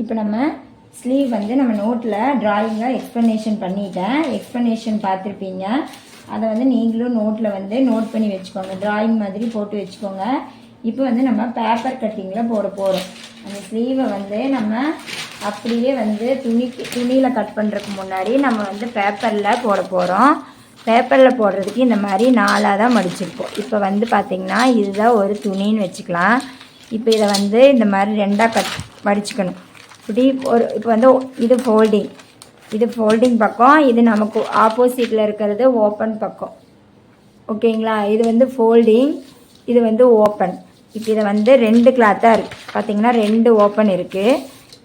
இப்போ நம்ம ஸ்லீவ் வந்து நம்ம நோட்டில் ட்ராயிங்காக எக்ஸ்ப்ளனேஷன் பண்ணிட்டேன். எக்ஸ்ப்ளனேஷன் பார்த்துருப்பீங்க. அதை வந்து நீங்களும் நோட்டில் வந்து நோட் பண்ணி வச்சுக்கோங்க. ட்ராயிங் மாதிரி போட்டு வச்சுக்கோங்க. இப்போ வந்து நம்ம பேப்பர் கட்டிங்கில் போட போகிறோம் அந்த ஸ்லீவை வந்து நம்ம அப்படியே வந்து துணிக்கு துணியில் கட் பண்ணுறதுக்கு முன்னாடி நம்ம வந்து பேப்பரில் போட போகிறோம் பேப்பரில் போடுறதுக்கு இந்த மாதிரி நாலாக தான் மடிச்சிருப்போம். இப்போ வந்து பார்த்திங்கன்னா இதுதான் ஒரு துணின்னு வச்சுக்கலாம். இப்போ இதை வந்து இந்த மாதிரி ரெண்டாக கட் மடிச்சுக்கணும். இப்படி ஒரு இப்போ வந்து இது ஃபோல்டிங் இது ஃபோல்டிங் பக்கம் இது நமக்கு ஆப்போசிட்டில் இருக்கிறது ஓப்பன் பக்கம். ஓகேங்களா? இது வந்து ஃபோல்டிங் இது வந்து ஓப்பன் இப்போ இதை வந்து ரெண்டு கிளாத்தாக இருக்குது பார்த்திங்கன்னா ரெண்டு ஓப்பன் இருக்குது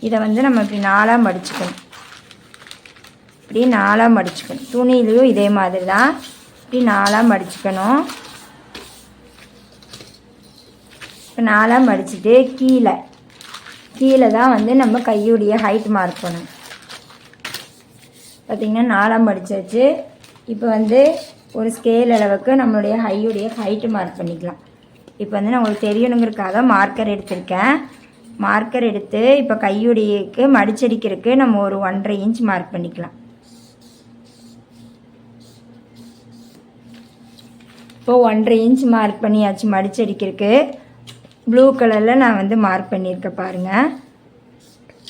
இதை வந்து நம்ம இப்படி நாலாக மடிச்சுக்கணும். இப்படி நாலாக மடிச்சுக்கணும். துணியிலையும் இதே மாதிரி தான் இப்படி நாலாக மடிச்சுக்கணும். இப்போ நாலாக மடிச்சுட்டு கீழே கீழே தான் வந்து நம்ம கையுடைய ஹைட் மார்க் பண்ணணும். பார்த்திங்கன்னா நாலாம் மடிச்சாச்சு இப்போ வந்து ஒரு ஸ்கேல் அளவுக்கு நம்மளுடைய ஹையுடைய ஹைட்டு மார்க் பண்ணிக்கலாம். இப்போ வந்து நான் உங்களுக்கு தெரியணுங்கிறதுக்காக மார்க்கர் எடுத்திருக்கேன். மார்க்கர் எடுத்து இப்போ கையுடையக்கு மடிச்சடிக்கிறதுக்கு நம்ம ஒரு ஒன்றரை இன்ச் மார்க் பண்ணிக்கலாம். இப்போ ஒன்றரை இன்ச் மார்க் பண்ணியாச்சு மடிச்சடிக்கிறதுக்கு. ப்ளூ கலரில் நான் வந்து மார்க் பண்ணியிருக்கேன் பாருங்கள்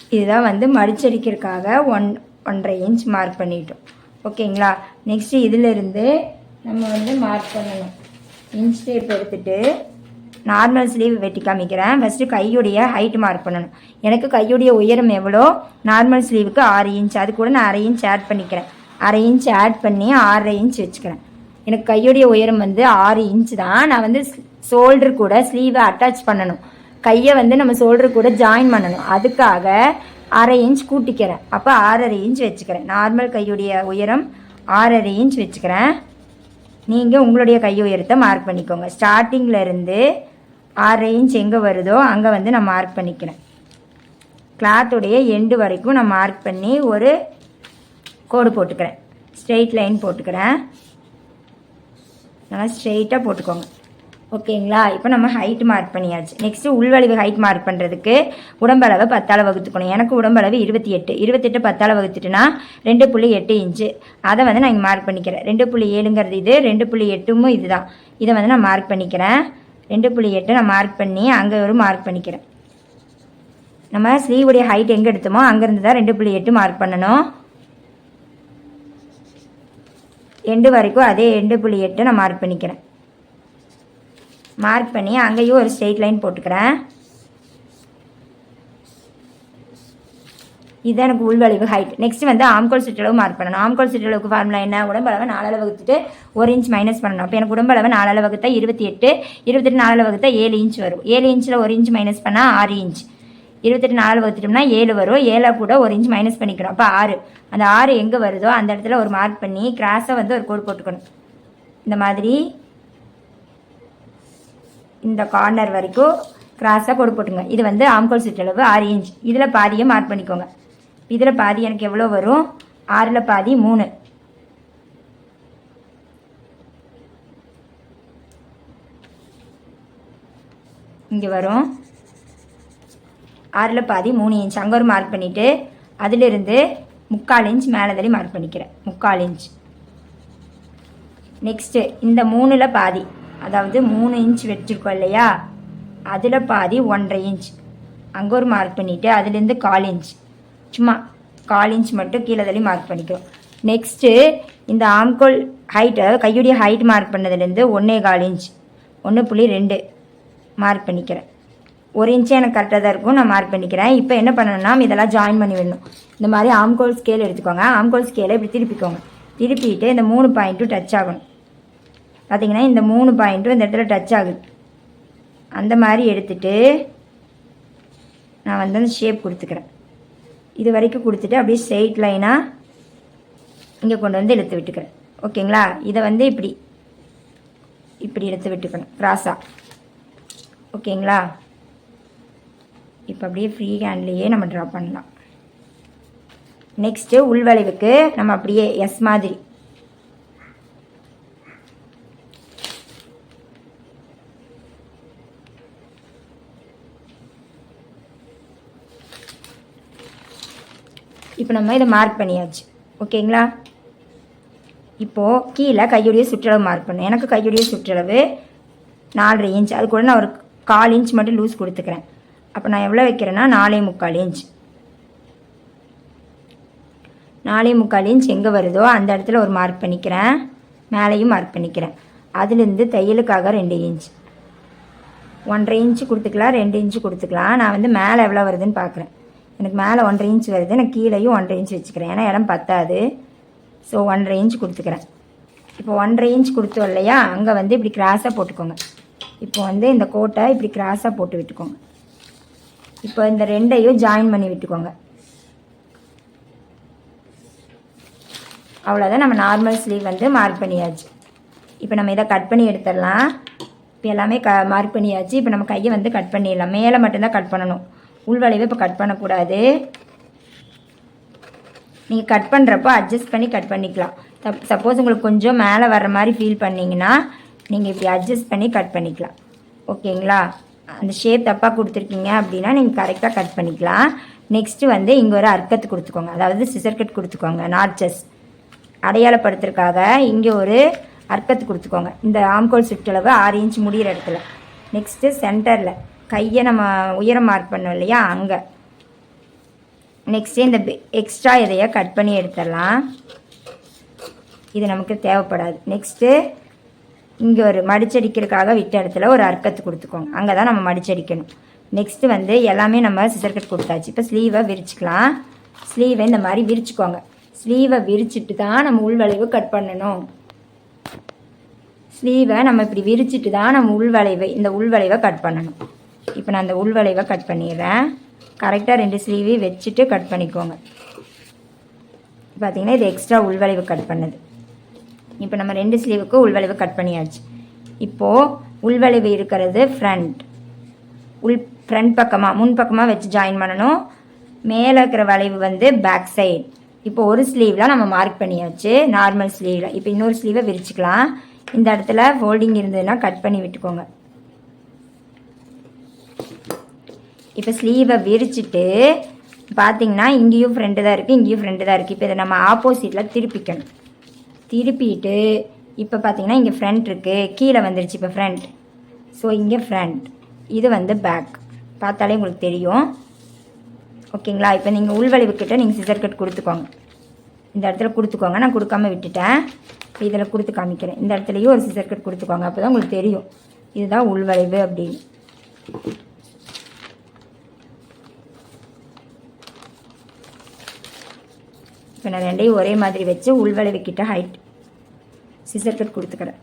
இதுதான் வந்து மடிச்சடிக்கிறதுக்காக ஒன் ஒன்றரை இன்ச் மார்க் பண்ணிட்டோம். ஓகேங்களா? நெக்ஸ்ட்டு இதிலிருந்து நம்ம வந்து மார்க் பண்ணணும். இன்ச் டேப் எடுத்துகிட்டு நார்மல் ஸ்லீவ் வெட்டி காமிக்கிறேன். ஃபஸ்ட்டு கையுடைய ஹைட் மார்க் பண்ணணும். எனக்கு கையுடைய உயரம் எவ்வளோ? நார்மல் ஸ்லீவுக்கு ஆறு இன்ச் அது கூட நான் அரை இன்ச் ஆட் பண்ணிக்கிறேன். அரை இன்ச் ஆட் பண்ணி ஆறரை இன்ச் வச்சுக்கிறேன். எனக்கு கையுடைய உயரம் வந்து ஆறு இன்ச் தான். நான் வந்து ஷோல்டர் கூட ஸ்லீவை அட்டாச் பண்ணணும். கையை வந்து நம்ம ஷோல்டர் கூட ஜாயின் பண்ணணும். அதுக்காக அரை இன்ச் கூட்டிக்கிறேன். அப்போ ஆறரை இன்ச் வச்சுக்கிறேன். நார்மல் கையுடைய உயரம் ஆறரை இன்ச் வச்சுக்கிறேன். நீங்கள் உங்களுடைய கை உயரத்தை மார்க் பண்ணிக்கோங்க. ஸ்டார்டிங்கில் இருந்து ஆறரை இன்ச் எங்கே வருதோ அங்கே வந்து நான் மார்க் பண்ணிக்கிறேன். கிளாத்துடைய எண்டு வரைக்கும் நான் மார்க் பண்ணி ஒரு கோடு போட்டுக்கிறேன். ஸ்ட்ரெயிட் லைன் போட்டுக்கிறேன். நல்லா ஸ்ட்ரெயிட்டாக போட்டுக்கோங்க. ஓகேங்களா? இப்போ நம்ம ஹைட் மார்க் பண்ணியாச்சு. நெக்ஸ்ட்டு உள்வளைவு ஹைட் மார்க் பண்ணுறதுக்கு உடம்பளவை பத்தால் வகுத்துக்கணும். எனக்கு உடம்பளவு இருபத்தி எட்டு. இருபத்தெட்டு பத்தால் வகுத்துட்டுனா ரெண்டு புள்ளி எட்டு இன்ச்சு அதை வந்து நான் இங்கே மார்க் பண்ணிக்கிறேன். ரெண்டு புள்ளி ஏழுங்கிறது இது ரெண்டு புள்ளி எட்டும் இதுதான். இதை வந்து நான் மார்க் பண்ணிக்கிறேன். ரெண்டு புள்ளி எட்டு நான் மார்க் பண்ணி அங்கே ஒரு மார்க் பண்ணிக்கிறேன். நம்ம ஸ்லீவுடைய ஹைட் எங்கே எடுத்தோமோ அங்கேருந்து தான் ரெண்டு புள்ளி எட்டு மார்க் பண்ணணும். எண்டு வரைக்கும் அதே ரெண்டு புள்ளி எட்டு நான் மார்க் பண்ணிக்கிறேன். மார்க் பண்ணி அங்கேயும் ஒரு ஸ்ட்ரெயிட் லைன் போட்டுக்கிறேன். இது எனக்கு உள்வளைவு ஹைட் நெக்ஸ்ட் வந்து ஆம்கோல் சுற்றளவு மார்க் பண்ணணும். ஆம்கோல் சுற்றளவுக்கு ஃபார்முலா என்ன? உடம்பளவை நாலால் வகுத்துட்டு ஒரு இன்ச் மைனஸ் பண்ணணும். அப்போ எனக்கு உடம்பளவை நாலால் வகுத்தா இருபத்தி எட்டு இருபத்தெட்டு நாலால் வகுத்தா ஏழு இன்ச் வரும். ஏழு இன்ச்சில் ஒரு இன்ச் மைனஸ் பண்ணால் ஆறு இன்ச் இருபத்தெட்டு நாலு வகுத்துட்டோம்னா ஏழு வரும். ஏழை கூட ஒரு இன்ச் மைனஸ் பண்ணிக்கணும் அப்போ ஆறு. அந்த ஆறு எங்கே வருதோ அந்த இடத்துல ஒரு மார்க் பண்ணி கிராஸை வந்து ஒரு கோடு போட்டுக்கணும். இந்த மாதிரி இந்த கார்னர் வரைக்கும் கிராஸாக கொடு போட்டுங்க இது வந்து ஆம்கோல் சுற்றளவு ஆறு இன்ச் இதில் பாதியை மார்க் பண்ணிக்கோங்க. இதில் பாதி எனக்கு எவ்வளோ வரும்? ஆறில் பாதி மூணு. இங்கே வரும். ஆறில் பாதி மூணு இன்ச் அங்கே ஒரு மார்க் பண்ணிவிட்டு அதிலிருந்து முக்கால் இன்ச் மேலே தள்ளி மார்க் பண்ணிக்கிறேன். முக்கால் இன்ச் நெக்ஸ்ட்டு இந்த மூணில் பாதி. அதாவது மூணு இன்ச் வச்சுருக்கோம் இல்லையா? அதில் பாதி ஒன்றரை இன்ச் அங்கே ஒரு மார்க் பண்ணிவிட்டு அதுலேருந்து கால் இன்ச் சும்மா கால் இன்ச் மட்டும் கீழே தள்ளி மார்க் பண்ணிக்கிறோம். நெக்ஸ்ட்டு இந்த ஆம்கோல் ஹைட் அதாவது கையுடைய ஹைட் மார்க் பண்ணதுலேருந்து ஒன்றே கால் இன்ச் ஒன்று புள்ளி ரெண்டு மார்க் பண்ணிக்கிறேன். ஒரு இன்ச்சு எனக்கு கரெக்டாக தான் இருக்கும் நான் மார்க் பண்ணிக்கிறேன். இப்போ என்ன பண்ணணும்னா இதெல்லாம் ஜாயின் பண்ணி விடணும். இந்த மாதிரி ஆம்கோல் ஸ்கேல் எடுத்துக்கோங்க. ஆம்கோல் ஸ்கேலை இப்படி திருப்பிக்கோங்க. திருப்பிட்டு இந்த மூணு பாயிண்ட்டும் டச் ஆகணும். பார்த்தீங்கன்னா இந்த மூணு பாயிண்ட்டும் இந்த இடத்துல டச் ஆகுது. அந்த மாதிரி எடுத்துட்டு நான் வந்து அந்த ஷேப் கொடுத்துக்கிறேன். இது வரைக்கும் கொடுத்துட்டு அப்படியே ஸ்ட்ரெயிட் லைனாக இங்கே கொண்டு வந்து இழுத்து விட்டுக்கிறேன். ஓகேங்களா இதை வந்து இப்படி இப்படி இழுத்து விட்டுக்கணும். கிராஸாக ஓகேங்களா இப்போ அப்படியே ஃப்ரீ ஹேண்ட்லேயே நம்ம ட்ரா பண்ணலாம். நெக்ஸ்ட்டு உள்வளைவுக்கு நம்ம அப்படியே எஸ் மாதிரி இப்போ நம்ம இதை மார்க் பண்ணியாச்சு. ஓகேங்களா? இப்போது கீழே கையுடைய சுற்றளவு மார்க் பண்ணேன் எனக்கு கையுடைய சுற்றளவு நாலரை இன்ச் அது கூட நான் ஒரு கால் இன்ச் மட்டும் லூஸ் கொடுத்துக்கிறேன். அப்போ நான் எவ்வளோ வைக்கிறேன்னா நாலே முக்கால் இன்ச் நாலே முக்கால் இன்ச் எங்கே வருதோ அந்த இடத்துல ஒரு மார்க் பண்ணிக்கிறேன். மேலேயும் மார்க் பண்ணிக்கிறேன். அதுலேருந்து தையலுக்காக ரெண்டு இன்ச் ஒன்றரை இன்ச்சு கொடுத்துக்கலாம் ரெண்டு இன்ச்சு கொடுத்துக்கலாம். நான் வந்து மேலே எவ்வளோ வருதுன்னு பார்க்குறேன். எனக்கு மேலே ஒன்றரை இன்ச் வருது. நான் கீழேயும் ஒன்றரை இன்ச் வச்சுக்கிறேன். ஏன்னா இடம் பத்தாது. ஸோ ஒன்றரை இன்ச் கொடுத்துக்கிறேன். இப்போ ஒன்றரை இன்ச் கொடுத்தோம் இல்லையா? அங்கே வந்து இப்படி கிராஸாக போட்டுக்கோங்க. இப்போ வந்து இந்த கோட்டை இப்படி கிராஸாக போட்டு விட்டுக்கோங்க. இப்போ இந்த ரெண்டையும் ஜாயின் பண்ணி விட்டுக்கோங்க. அவ்வளோதான் நம்ம நார்மல் ஸ்லீவ் வந்து மார்க் பண்ணியாச்சு. இப்போ நம்ம இதை கட் பண்ணி எடுத்துடலாம். இப்போ எல்லாமே க மார்க் பண்ணியாச்சு. இப்போ நம்ம கையை வந்து கட் பண்ணிடலாம். மேலே மட்டும்தான் கட் பண்ணணும். உள்வளைவை இப்போ கட் பண்ணக்கூடாது. நீங்கள் கட் பண்ணுறப்போ அட்ஜஸ்ட் பண்ணி கட் பண்ணிக்கலாம். தப் சப்போஸ் உங்களுக்கு கொஞ்சம் மேலே வர்ற மாதிரி ஃபீல் பண்ணிங்கன்னா நீங்கள் இப்படி அட்ஜஸ்ட் பண்ணி கட் பண்ணிக்கலாம். ஓகேங்களா? அந்த ஷேப் தப்பாக கொடுத்துருக்கீங்க அப்படின்னா நீங்கள் கரெக்டாக கட் பண்ணிக்கலாம். நெக்ஸ்ட்டு வந்து இங்கே ஒரு அர்க்கத்து கொடுத்துக்கோங்க. அதாவது சிசர் கட் கொடுத்துக்கோங்க. நார்ச்சஸ் அடையாளப்படுத்துறதுக்காக இங்கே ஒரு அர்க்கத்து கொடுத்துக்கோங்க. இந்த ஆம்கோல் சுற்றளவு ஆறு இன்ச் முடிகிற இடத்துல. நெக்ஸ்ட்டு சென்டரில் கையை நம்ம உயரம் மார்க் பண்ணோம் இல்லையா? அங்கே. நெக்ஸ்ட்டு இந்த எக்ஸ்ட்ரா இதையை கட் பண்ணி எடுத்துடலாம். இது நமக்கு தேவைப்படாது. நெக்ஸ்ட்டு இங்கே ஒரு மடிச்சடிக்கிறதுக்காக விட்ட இடத்துல ஒரு அர்க்கத்து கொடுத்துக்கோங்க. அங்கே தான் நம்ம மடிச்சடிக்கணும். நெக்ஸ்ட்டு வந்து எல்லாமே நம்ம சிசர் கட் கொடுத்தாச்சு. இப்போ ஸ்லீவை விரிச்சுக்கலாம். ஸ்லீவை இந்த மாதிரி விரிச்சுக்கோங்க. ஸ்லீவை விரிச்சிட்டு தான் நம்ம உள்வளைவு கட் பண்ணணும். ஸ்லீவை நம்ம இப்படி விரிச்சிட்டு தான் நம்ம உள்வளைவை இந்த உள்வளைவை கட் பண்ணணும். இப்போ நான் அந்த உள்வளைவை கட் பண்ணிடுறேன். கரெக்டாக ரெண்டு ஸ்லீவையும் வச்சுட்டு கட் பண்ணிக்கோங்க. பார்த்தீங்கன்னா இது எக்ஸ்ட்ரா உள்வளைவு கட் பண்ணுது. இப்போ நம்ம ரெண்டு ஸ்லீவுக்கு உள்வளைவு கட் பண்ணியாச்சு. இப்போது உள்வளைவு இருக்கிறது ஃப்ரண்ட் உள் ஃப்ரண்ட் பக்கமாக முன் பக்கமாக வச்சு ஜாயின் பண்ணணும். மேலே இருக்கிற வளைவு வந்து பேக் சைடு இப்போ ஒரு ஸ்லீவில் நம்ம மார்க் பண்ணியாச்சு. நார்மல் ஸ்லீவில் இப்போ இன்னொரு ஸ்லீவை விரிச்சுக்கலாம். இந்த இடத்துல ஃபோல்டிங் இருந்ததுன்னா கட் பண்ணி விட்டுக்கோங்க. இப்போ ஸ்லீவை விரிச்சிட்டு பார்த்தீங்கன்னா இங்கேயும் ஃப்ரெண்டு தான் இருக்குது இங்கேயும் ஃப்ரெண்டு தான் இருக்குது இப்போ இதை நம்ம ஆப்போசிட்டில் திருப்பிக்கணும். திருப்பிட்டு இப்போ பார்த்தீங்கன்னா இங்கே ஃப்ரண்ட் இருக்குது கீழே வந்துருச்சு இப்போ ஃப்ரண்ட் ஸோ இங்கே ஃப்ரண்ட் இது வந்து பேக் பார்த்தாலே உங்களுக்கு தெரியும். ஓகேங்களா? இப்போ நீங்கள் உள்வளைவுக்கிட்ட நீங்கள் சிசர் கட் கொடுத்துக்கோங்க. இந்த இடத்துல கொடுத்துக்கோங்க. நான் கொடுக்காம விட்டுட்டேன். இதில் கொடுத்து காமிக்கிறேன். இந்த இடத்துலையும் ஒரு சிசர் கட் கொடுத்துக்கோங்க. அப்போ தான் உங்களுக்கு தெரியும். இதுதான் உள்வளைவு அப்படின்னு. இப்போ நான் ரெண்டையும் ஒரே மாதிரி வச்சு உள்வளைவு ஹைட் சிசர் கட் கொடுத்துக்கிறேன்.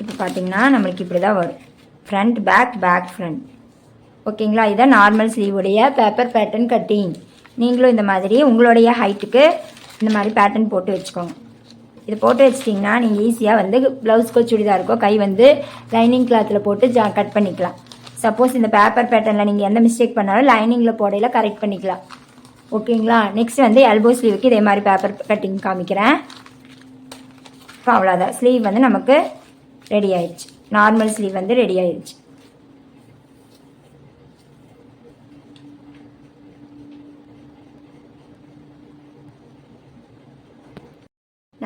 இப்போ பார்த்தீங்கன்னா நம்மளுக்கு இப்படி தான் வரும் ஃப்ரண்ட் பேக் பேக் ஃப்ரண்ட் ஓகேங்களா இதான் நார்மல் ஸ்லீவுடைய பேப்பர் பேட்டர்ன் கட்டிங் நீங்களும் இந்த மாதிரி உங்களுடைய ஹைட்டுக்கு இந்த மாதிரி பேட்டர்ன் போட்டு வச்சுக்கோங்க. இது போட்டு வச்சிட்டிங்கன்னா நீங்கள் ஈஸியாக வந்து ப்ளவுஸ்க்கோ சுடிதாருக்கோ கை வந்து லைனிங் கிளாத்தில் போட்டு ஜா கட் பண்ணிக்கலாம். சப்போஸ் இந்த பேப்பர் பேட்டர்னில் நீங்கள் எந்த மிஸ்டேக் பண்ணாலும் லைனிங்கில் போடையில கரெக்ட் பண்ணிக்கலாம். ஓகேங்களா நெக்ஸ்ட் வந்து எல்போ ஸ்லீவுக்கு இதே மாதிரி பேப்பர் கட்டிங் காமிக்கிறேன். இப்போ அவ்வளோதான் ஸ்லீவ் வந்து நமக்கு ரெடி ஆயிடுச்சு. நார்மல் ஸ்லீவ் வந்து ரெடி ஆயிடுச்சு.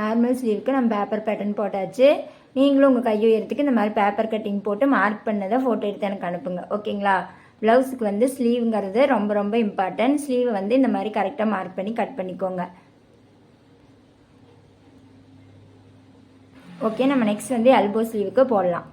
நார்மல் ஸ்லீவுக்கு நம்ம பேப்பர் பேட்டர்ன் போட்டாச்சு. நீங்களும் உங்கள் கை உயரத்துக்கு இந்த மாதிரி பேப்பர் கட்டிங் போட்டு மார்க் பண்ணதை ஃபோட்டோ எடுத்து எனக்கு அனுப்புங்க. ஓகேங்களா? ப்ளவுஸுக்கு வந்து ஸ்லீவுங்கிறது ரொம்ப ரொம்ப இம்பார்ட்டன்ட் ஸ்லீவை வந்து இந்த மாதிரி கரெக்டாக மார்க் பண்ணி கட் பண்ணிக்கோங்க. ஓகே நம்ம நெக்ஸ்ட் வந்து எல்போ ஸ்லீவுக்கு போடலாம்.